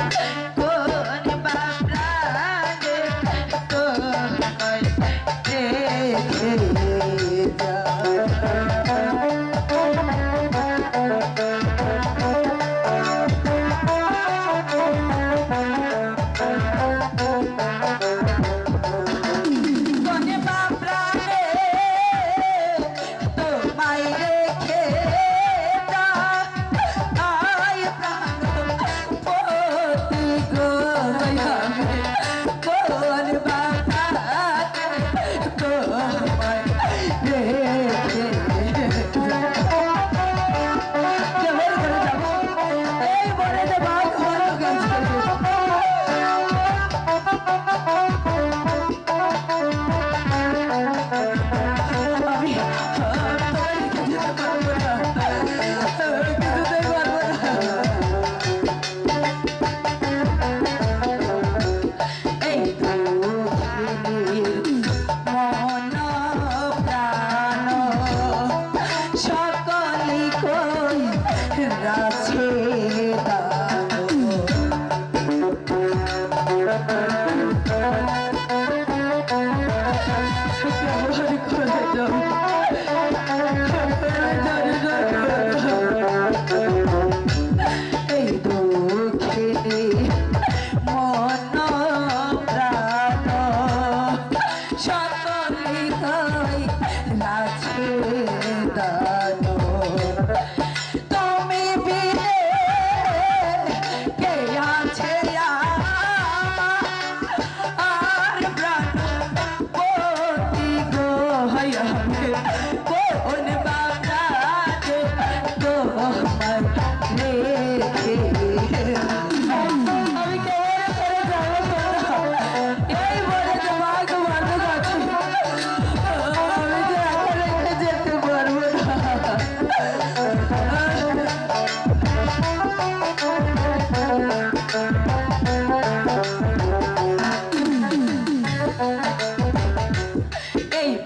Okay. রে মন প্রাণ সকলে তাই নাচে তুমি বিলে কে আছে আর প্রাণ কোটি গো হয় কোন Yeah.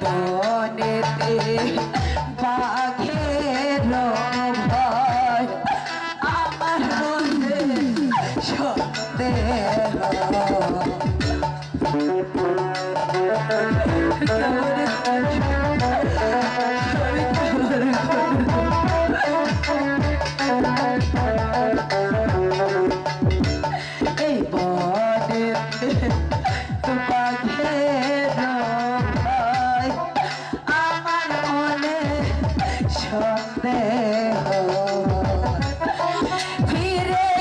বনেতে বাঘের ভয় আমার সব রে